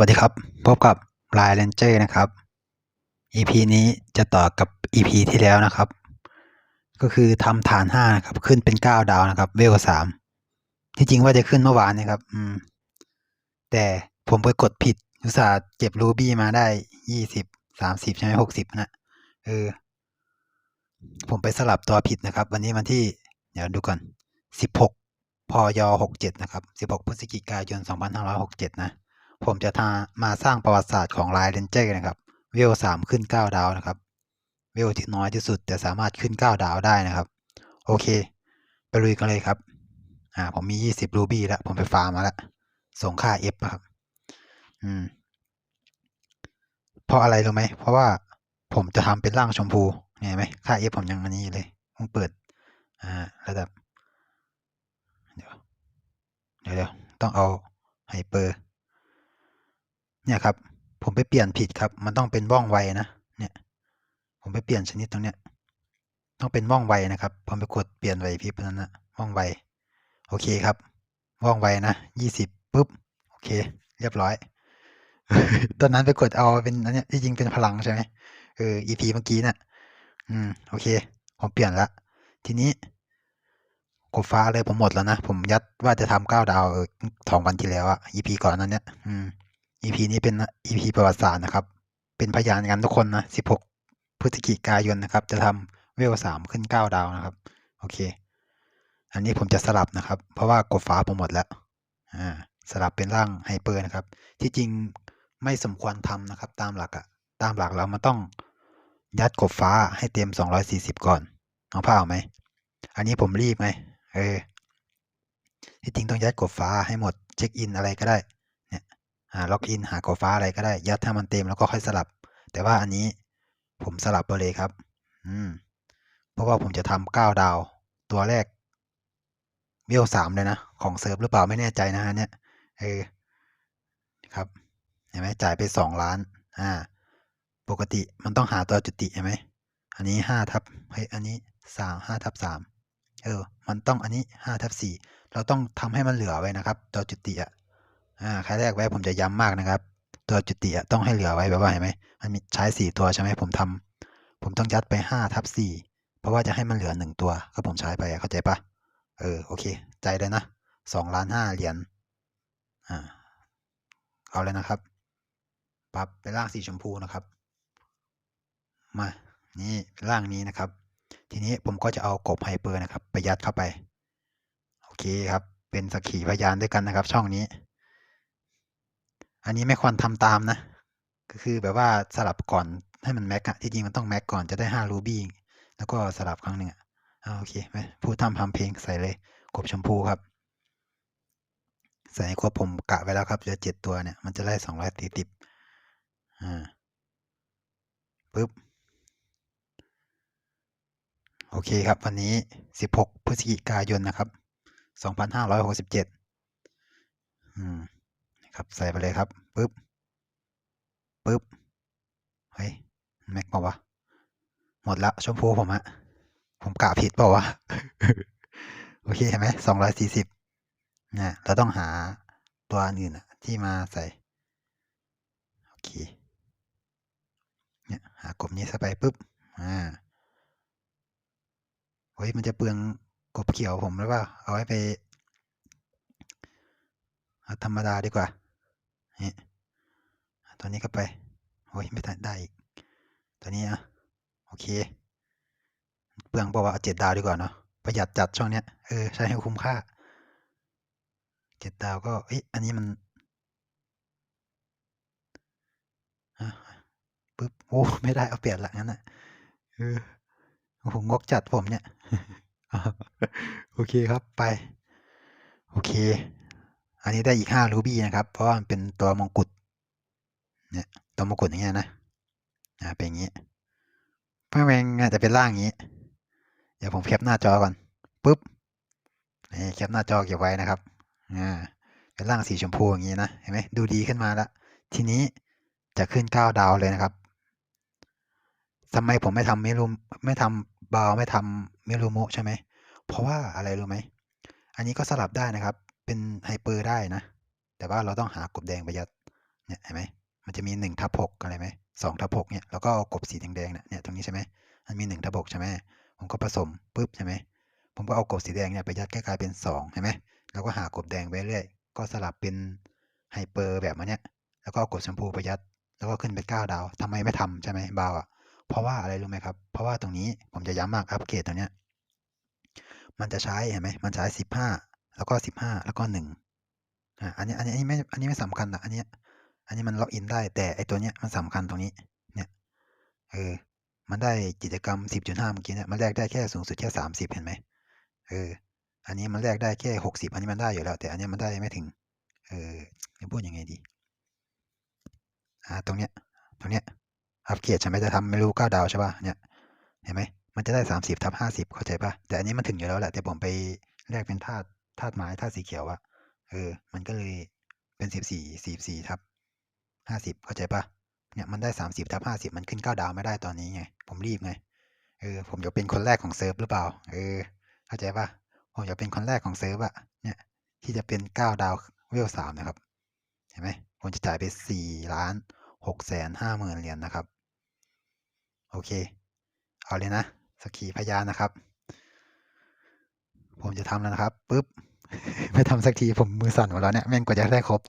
วัสดีครับ พบกับ Line Ranger นะครับ EP นี้จะต่อกับ EP ที่แล้วนะครับ ก็คือทำฐานห้านะครับ ขึ้นเป็นเก้าดาวนะครับ เวลสามที่จริงว่าจะขึ้นเมื่อวานนะครับ อืม แต่ผมไปกดผิดอุตส่าห์เก็บรูบี้มาได้ยี่สิบสามสิบใช่ไหมหกสิบนะเออ ผมไปสลับตัวผิดนะครับ วันนี้วันที่ เดี๋ยวดูก่อนสิบหกพยหกเจ็ดนะครับสิบหกพฤศจิกายนสองพันห้าร้อยหกเจ็ดนะ ผมจะทามาสร้างประวัติศาสตร์ของไลน์เรนเจอร์นะครับเวลสามขึ้นเก้าดาวนะครับเวลที่น้อยที่สุดแต่สามารถขึ้นเก้าดาวได้นะครับ โอเค ไปลุยกันเลยครับอ่าผมมียี่สิบรูบี้แล้ว ผมไปฟาร์มมาแล้ว ส่งค่าเอฟครับ อืม เพราะอะไรรู้ไหม เพราะว่าผมจะทำเป็นร่างชมพูเนี่ยเห็นไหมค่าเอฟผมยังอันนี้เลยผมเปิด อ่า ระดับ เดี๋ยวเดี๋ยวต้องเอาไฮเปอร์ เนี่ยครับ ผมไปเปลี่ยนผิดครับ มันต้องเป็นว่องไวนะ เนี่ย ผมไปเปลี่ยนชนิดตรงเนี้ย ต้องเป็นว่องไวนะครับ ผมไปกดเปลี่ยนไวพริบนั้นนะว่องไว โอเคครับ ว่องไวนะยี่สิบปุ๊บ โอเค เรียบร้อย ตอนนั้นไปกดเอาเป็นอันเนี้ยที่จริงเป็นพลังใช่ไหมเออ EP เมื่อกี้น่ะอืม โอเค ผมเปลี่ยนละ ทีนี้กดฟ้าเลยผมหมดแล้วนะ ผมยัดว่าจะทำเก้าดาวเออสองวันที่แล้วอะ EP ก่อนนั้นเนี่ย อืม EP นี้เป็น EP ประวัติศาสตร์นะครับ เป็นพยานกันทุกคนนะ 16 พฤศจิกายนนะครับ จะทำเวลสามขึ้น 9 ดาวนะครับ โอเค อันนี้ผมจะสลับนะครับ เพราะว่ากดฟ้าผมหมดแล้ว อ่า สลับเป็นร่างไฮเปอร์นะครับ ที่จริงไม่สมควรทำนะครับ ตามหลักอะตามหลักแล้วมันต้องยัดกบฟ้าให้เต็ม 240 ก่อนน้องผ้าเอาไหม อันนี้ผมรีบไง เออ ที่จริงต้องยัดกบฟ้าให้หมดเช็คอินอะไรก็ได้ หาล็อกอินหากอฟ้าอะไรก็ได้ ยัดให้มันเต็มแล้วก็ค่อยสลับ แต่ว่าอันนี้ผมสลับไปเลยครับ อืม เพราะว่าผมจะทำเก้าดาว ตัวแรกเวลสามเลยนะ ของเซิร์ฟหรือเปล่าไม่แน่ใจนะฮะเนี่ยเออครับเห็นไหมจ่ายไปสองล้าน อ่า ปกติมันต้องหาตัวจุติเห็นไหมอันนี้ห้าทับเฮ้ยอันนี้สามห้าทับสามเออ มันต้องอันนี้ห้าทับสี่เราต้องทำให้มันเหลือไว้นะครับ ตัวจุติอะ อ่าครั้งแรกไว้ผมจะย้ำมากนะครับ ตัวจุติอะต้องให้เหลือไว้แบบว่าเห็นไหมมันมีใช้สี่ตัวใช่ไหมผมทำผมต้องยัดไปห้าทับสี่เพราะว่าจะให้มันเหลือหนึ่งตัวก็ผมใช้ไปเข้าใจปะเออโอเค ใจเลยนะสองล้านห้าเหรียญอ่าเอาเลยนะครับปรับเป็นร่างสีชมพูนะครับ มานี่ร่างนี้นะครับ ทีนี้ผมก็จะเอากบไฮเปอร์นะครับ ไปยัดเข้าไป โอเคครับ เป็นสักขีพยานด้วยกันนะครับ ช่องนี้ อันนี้ไม่ควรทำตามนะ ก็คือแบบว่าสลับก่อนให้มันแม็กอะที่จริงมันต้องแม็กก่อนจะได้ห้ารูบี้แล้วก็สลับครั้งหนึ่งอะโอเคไหมพูดทำทำเพลงใส่เลยกบชมพูครับ ใส่ครบผมกะไว้แล้วครับเหลือเจ็ดตัวเนี่ยมันจะได้สองร้อยสี่สิบอ่าปึ๊บโอเคครับวันนี้สิบหกพฤศจิกายนนะครับสองพันห้าร้อยหกสิบเจ็ดอืม ครับใส่ไปเลยครับปึ๊บปึ๊บเฮ้ยแม็กบอกว่าหมดละชมพูผมอะผมกะผิดเปล่าวะโอเคเห็นไหมสองร้อยสี่สิบเนี่ยเราต้องหาตัวอื่นอะที่มาใส่โอเคเนี่ยหากบนี้ใส่ไปปุ๊บอ่าเฮ้ยมันจะเปลืองกบเขียวผมหรือเปล่าเอาไว้ไปเอาธรรมดาดีกว่า นี่ตัวนี้ก็ไปโอ้ยไม่ได้อีก ตัวนี้อะโอเค เปลืองบอกว่าเอาเจ็ดดาวดีกว่าเนาะประหยัดจัดช่องเนี้ยเออใช้ให้คุ้มค่าเจ็ดดาวก็เอ้ยอันนี้มันปึ๊บโอ้ไม่ได้เอาเปลี่ยนละงั้นอะเออโอ้โหงกจัดผมเนี่ย โอเคครับไป โอเค อันนี้ได้อีกห้ารูบี้นะครับ เพราะมันเป็นตัวมงกุฎเนี่ยตัวมงกุฎอย่างเงี้ยนะอ่าเป็นอย่างงี้พระแมงอาจจะเป็นร่างอย่างงี้ เดี๋ยวผมแคปหน้าจอก่อนปุ๊บนี่แคปหน้าจอเก็บไว้นะครับอ่าเป็นร่างสีชมพูอย่างงี้นะเห็นไหมดูดีขึ้นมาแล้ว ทีนี้จะขึ้นเก้าดาวเลยนะครับทำไมผมไม่ทำไม่รู้ไม่ทำบาวไม่ทำไม่รู้โมใช่ไหมเพราะว่าอะไรรู้ไหมอันนี้ก็สลับได้นะครับ เป็นไฮเปอร์ได้นะ แต่ว่าเราต้องหากบแดงไปยัด เนี่ยเห็นไหมมันจะมีหนึ่งทับหกอะไรไหมสองทับหกเนี่ยแล้วก็เอากบสีแดงๆเนี่ยเนี่ยตรงนี้ใช่ไหมมันมีหนึ่งทับหกใช่ไหมผมก็ผสมปุ๊บใช่ไหมผมก็เอากบสีแดงเนี่ยไปยัดใกล้ๆเป็นสองเห็นไหมแล้วก็หากบแดงไปเรื่อยก็สลับเป็นไฮเปอร์แบบมันเนี้ยแล้วก็เอากดชมพูไปยัด แล้วก็ขึ้นเป็นเก้าดาวทำไมไม่ทำใช่ไหมบาวอะเพราะว่าอะไรรู้ไหมครับ เพราะว่าตรงนี้ผมจะย้ำมากอัปเกรดตัวเนี้ยมันจะใช้เห็นไหมมันใช้สิบห้า แล้วก็สิบห้าแล้วก็หนึ่งอ่าอันนี้อันนี้อันนี้ไม่อันนี้ไม่สำคัญนะอันนี้อันนี้มันล็อกอินได้แต่ไอตัวเนี้ยมันสำคัญตรงนี้เนี่ยเออมันได้กิจกรรมสิบจุดห้าเมื่อกี้เนี่ยมันแลกได้แค่สูงสุดแค่สามสิบเห็นไหมเอออันนี้มันแลกได้แค่หกสิบอันนี้มันได้อยู่แล้ว แต่อันนี้มันได้ไม่ถึง เออจะพูดยังไงดีอ่าตรงเนี้ยตรงเนี้ยอัปเกรดใช่ไหมจะทำไม่รู้เก้าดาวใช่ป่ะเนี่ยเห็นไหมมันจะได้สามสิบทับห้าสิบเข้าใจป่ะแต่อันนี้มันถึงอยู่แล้วแหละแต่ผมไปแลกเป็นธาตุ ธาตุไม้ธาตุสีเขียวอะเออ มันก็เลยเป็นสิบสี่สี่สี่ทับห้าสิบเข้าใจปะเนี่ยมันได้สามสิบทับห้าสิบมันขึ้นเก้าดาวไม่ได้ตอนนี้ไง ผมรีบไง เออ ผมอยากเป็นคนแรกของเซิร์ฟหรือเปล่า เออ เข้าใจปะผมอยากเป็นคนแรกของเซิร์ฟอะเนี่ย ที่จะเป็นเก้าดาวเวลสามนะครับ เห็นไหมผมจะจ่ายไปสี่ล้านหกแสนห้าหมื่นเหรียญนะครับ โอเค เอาเลยนะสกีพยานนะครับ ผมจะทำแล้วนะครับปุ๊บไม่ทำสักทีผมมือสั่นหมดแล้วเนี่ยแม่งกว่าจะได้ครบ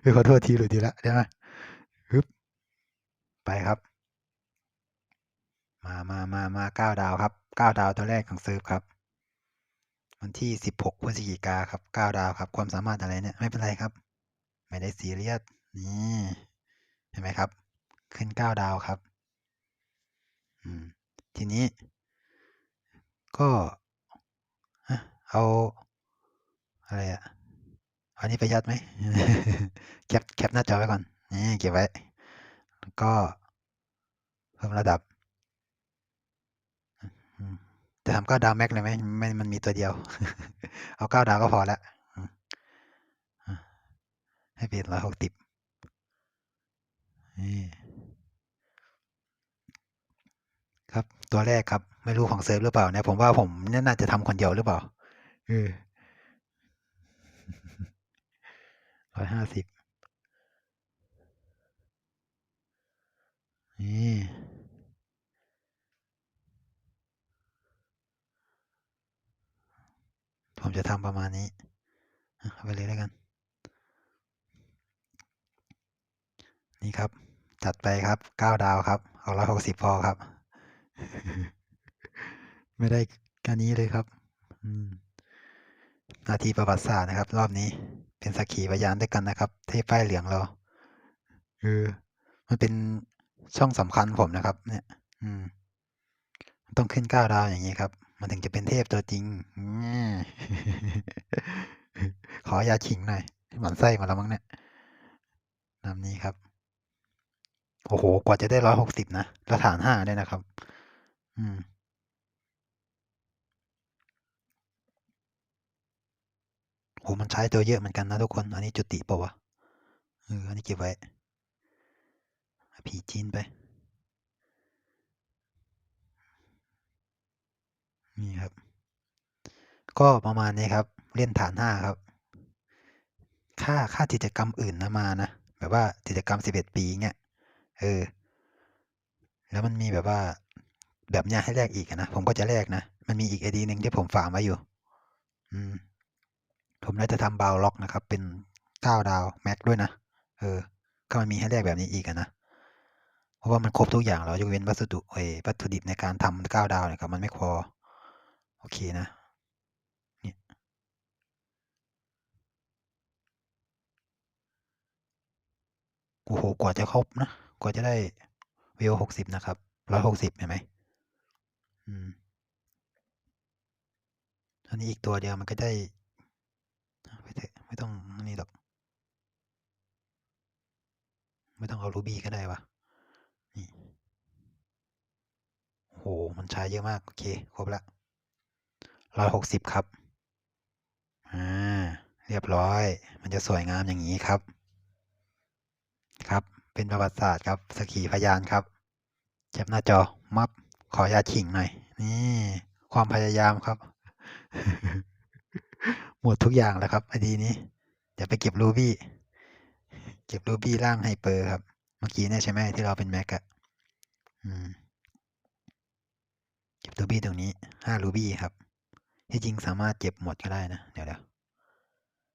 เฮ้ยขอโทษทีหรือทีละเดี๋ยวนะปึ๊บไปครับ มามามามาเก้าดาวครับเก้าดาวตัวแรกของเซิร์ฟครับ วันที่สิบหกพฤศจิกาครับเก้าดาวครับ ความสามารถอะไรเนี่ยไม่เป็นไรครับ ไม่ได้ซีเรียสนี่เห็นไหมครับ ขึ้นเก้าดาวครับ อืมทีนี้ ก็ เอาอะไรอะอันนี้ไปยัดไหมแคปแคปหน้าจอไว้ก่อนนี่เก็บไว้แล้วก็เพิ่มระดับจะทำเก้าดาวแม็กเลยไหมไม่มันมีตัวเดียว เอาเก้าดาวก็พอแล้วให้เป็นร้อยหกสิบนี่ครับตัวแรกครับ ไม่รู้ของเซิร์ฟหรือเปล่าเนี่ยผมว่าผมน่าจะทำคนเดียวหรือเปล่า เออร้อยห้าสิบนี่ผมจะทำประมาณนี้เอาไปเลยแล้วกัน นี่ครับ จัดไปครับเก้าดาวครับ เอาร้อยหกสิบพอครับ ไม่ได้การนี้เลยครับ อืม นาทีประวัติศาสตร์นะครับ รอบนี้เป็นสักขีพยานด้วยกันนะครับ เทพป้ายเหลืองเราเออมันเป็นช่องสำคัญผมนะครับ เนี่ย อืม ต้องขึ้นเก้าดาวอย่างนี้ครับ มันถึงจะเป็นเทพตัวจริงอขอยาขิงหน่อยหมันไส้มาแล้วมั้งเนี่ยนำนี้ครับ โอ้โห กว่าจะได้ร้อยหกสิบนะ แล้วฐานห้าด้วยนะครับ อืม โหมันใช้ตัวเยอะเหมือนกันนะทุกคน อันนี้จุติปล่าวะเอออันนี้เก็บไว้ ผีจีนไป นี่ครับ ก็ประมาณนี้ครับ เล่นฐานห้าครับ ค่าค่ากิจกรรมอื่นนะมานะ แบบว่ากิจกรรมสิบเอ็ดปีเงี้ย เออ แล้วมันมีแบบว่า แบบเนี้ยให้แลกอีกนะ ผมก็จะแลกนะ มันมีอีกไอดีหนึ่งที่ผมฝากไว้อยู่ อืม ผมน่าจะทำบาวล็อกนะครับ เป็นเก้าดาวแม็กด้วยนะ เออ ก็มันมีให้แลกแบบนี้อีกนะ เพราะว่ามันครบทุกอย่างแล้วยกเว้นวัสดุเอวัตถุดิบในการทำเก้าดาวเนี่ยครับมันไม่พอ โอเคนะเนี่ยโอ้โห กว่าจะครบนะ กว่าจะได้เวหกสิบนะครับร้อยหกสิบเห็นไหมอืมอันนี้อีกตัวเดียวมันก็ได้ ไม่ต้องนี่หรอก ไม่ต้องเอารูบี้ก็ได้วะนี่โอ้โหมันใช้เยอะมาก โอเค ครบละร้อยหกสิบครับ อ่า เรียบร้อย มันจะสวยงามอย่างนี้ครับ ครับ เป็นประวัติศาสตร์ครับสกีพยานครับแคปหน้าจอ มับ ขอยาขิงหน่อย นี่ ความพยายามครับ หมดทุกอย่างแล้วครับไอดีนี้เดี๋ยวไปเก็บรูบี้เก็บรูบี้ร่างไฮเปอร์ครับ เมื่อกี้เนี่ยใช่ไหมที่เราเป็นแม็กอะอืมเก็บรูบี้ตรงนี้ห้ารูบี้ครับ ที่จริงสามารถเก็บหมดก็ได้นะ เดี๋ยวเดี๋ยว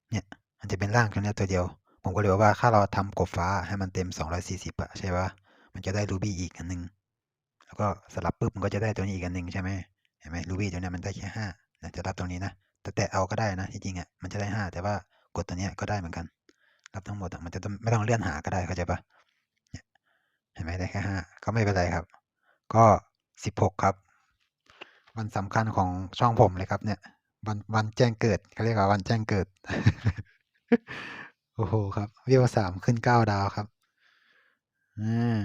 เนี่ยมันจะเป็นร่างแค่นี้ตัวเดียว ผมก็เลยว่าถ้าเราทำกบฟ้าให้มันเต็ม 240อะใช่ปะมันจะได้รูบี้อีกอันหนึง แล้วก็สลับปุ๊บมันก็จะได้ตัวนี้อีกอันหนึ่งใช่ไหมเห็นไหมรูบี้ตัวนี้มันได้แค่ห้าจะรับตรงนี้นะ แต่แตะเอาก็ได้นะที่จริงอะมันจะได้ห้าแต่ว่ากดตัวเนี้ยก็ได้เหมือนกัน รับทั้งหมดมันจะไม่ต้องเลื่อนหาก็ได้เข้าใจปะเนี่ยเห็นไหมได้แค่ห้าก็ไม่เป็นไรครับ ก็สิบหกครับ วันสำคัญของช่องผมเลยครับ เนี่ย วันวันแจ้งเกิดเขาเรียกว่าวันแจ้งเกิด โอ้โหครับวิวสามขึ้นเก้าดาวครับอ่า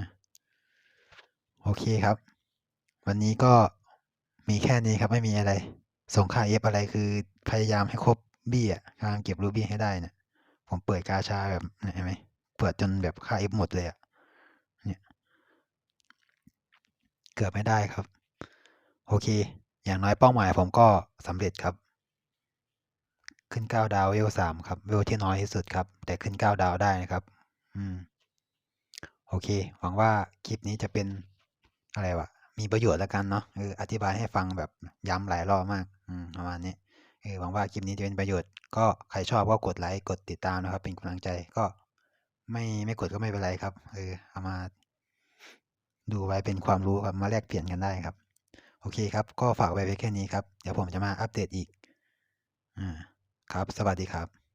โอเคครับ วันนี้ก็มีแค่นี้ครับไม่มีอะไร ส่งค่าเอฟอะไรคือพยายามให้ครบบี้อะกำลังเก็บรูบี้ให้ได้เนี่ยผมเปิดกาชาแบบเห็นไหมเปิดจนแบบค่าเอฟหมดเลยอะเนี่ยเกือบไม่ได้ครับ โอเค อย่างน้อยเป้าหมายผมก็สำเร็จครับ ขึ้นเก้าดาวเวลสามครับเวลที่น้อยที่สุดครับ แต่ขึ้นเก้าดาวได้นะครับ อืมโอเค หวังว่าคลิปนี้จะเป็นอะไรวะ มีประโยชน์แล้วกันเนาะอออธิบายให้ฟังแบบย้ำหลายรอบมาก ประมาณนี้เออหวังว่าคลิปนี้จะเป็นประโยชน์ ก็ใครชอบก็กดไลค์กดติดตามนะครับ เป็นกำลังใจก็ไม่ไม่กดก็ไม่เป็นไรครับเออเอามาดูไว้เป็นความรู้ครับมาแลกเปลี่ยนกันได้ครับ โอเคครับ ก็ฝากไว้เพียงแค่นี้ครับ เดี๋ยวผมจะมาอัปเดตอีกอ่าครับ สวัสดีครับ